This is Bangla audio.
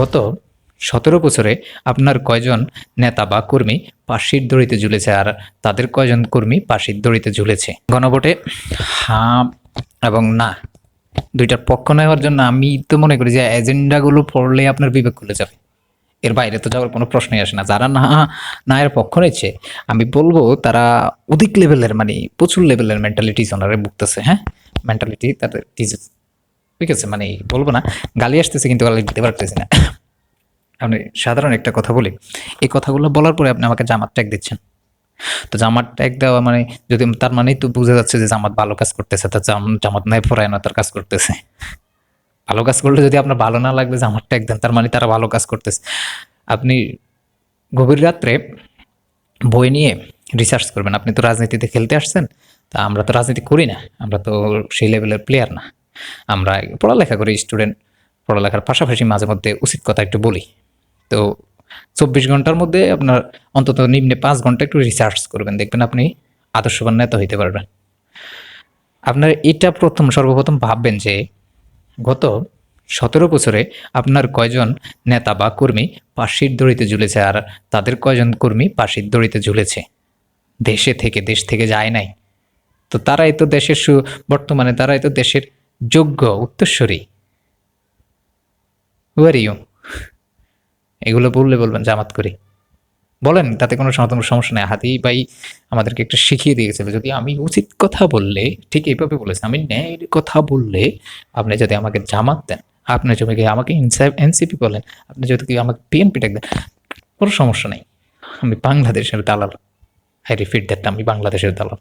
গত সতেরো বছরে আপনার কয়জন নেতা বা কর্মী পাশির দড়িতে ঝুলেছে আর তাদের কয়জন কর্মী পাশির দড়িতে ঝুলেছে? গণভোটে হ্যাঁ এবং না দুইটার পক্ষ নেওয়ার জন্য আমি তো মনে করি যে এজেন্ডাগুলো পড়লে আপনার বিবেক খুলে যাবে। এর বাইরে তো যাওয়ার কোনো প্রশ্নই আসে না। যারা না না এর পক্ষ নিচ্ছে আমি বলব তারা অধিক লেভেলের মানে প্রচুর লেভেলের মেন্টালিটিস ওনারা ভুগতেছে হ্যাঁ? মেন্টালিটি তাদের ঠিক আছে মানে বলব না, গালি আসতেছে কিন্তু গালি দিতে পারতেছি না। আপনি সাধারণ একটা কথা বলি। এই কথাগুলো বলার পরে আপনি আমাকে জামাত ট্যাগ দিচ্ছেন। তো জামাত ট্যাগ দেওয়া মানে যদি তার মানেই তো বোঝা যাচ্ছে যে জামাত ভালো কাজ করতেছে তার জাম- জামাত নাই না তার কাজ করতেছে। ভালো কাজ করলে যদি আপনার ভালো না লাগবে, জামাত ট্যাগ দেন, তার মানে তারা ভালো কাজ করতেছে। আপনি গভীর রাত্রে বই নিয়ে রিসার্চ করবেন। আপনি তো রাজনীতিতে খেলতে আসছেন, তা আমরা তো রাজনীতি করি না, আমরা তো সেই লেভেলের প্লেয়ার না। আমরা পড়ালেখা করি স্টুডেন্ট পড়ালেখার পাশাপাশি মাঝে মধ্যে উচিত কথা একটু বলি। তো চব্বিশ ঘণ্টার মধ্যে আপনার অন্তত নিম্নে পাঁচ ঘণ্টা একটু রিসার্চ করবেন, দেখবেন আপনি আদর্শবান নেতা হইতে পারবেন। আপনার এটা প্রথম সর্বপ্রথম ভাববেন যে গত সতেরো বছরে আপনার কয়জন নেতা বা কর্মী পাশির দড়িতে ঝুলেছে আর তাদের কয়জন কর্মী পাশির দড়িতে ঝুলেছে? দেশে থেকে, দেশ থেকে যায় নাই। তো তারাই তো দেশের সু, বর্তমানে তারাই তো দেশের যোগ্য উত্তরস্বরী ওয়ার ইউ এগুলো বললে বলবেন, জামাত করি। বলেন, তাতে কোনো সমাধান সমস্যা নেই। হাতি ভাই আমাদেরকে একটা শিখিয়ে দিয়েছিল, যদি আমি উচিত কথা বললে, ঠিক এইভাবে বলেছে, আমি ন্যায়ের কথা বললে আপনি যদি আমাকে জামাত দেন, আপনি যদি আমাকে এনসিপি বলেন, আপনি যদি আমাকে বিএনপি ডাক দেন, কোনো সমস্যা নেই। আমি বাংলাদেশের দালাল। আই রিপিট দ্যাট আমি বাংলাদেশের দালাল।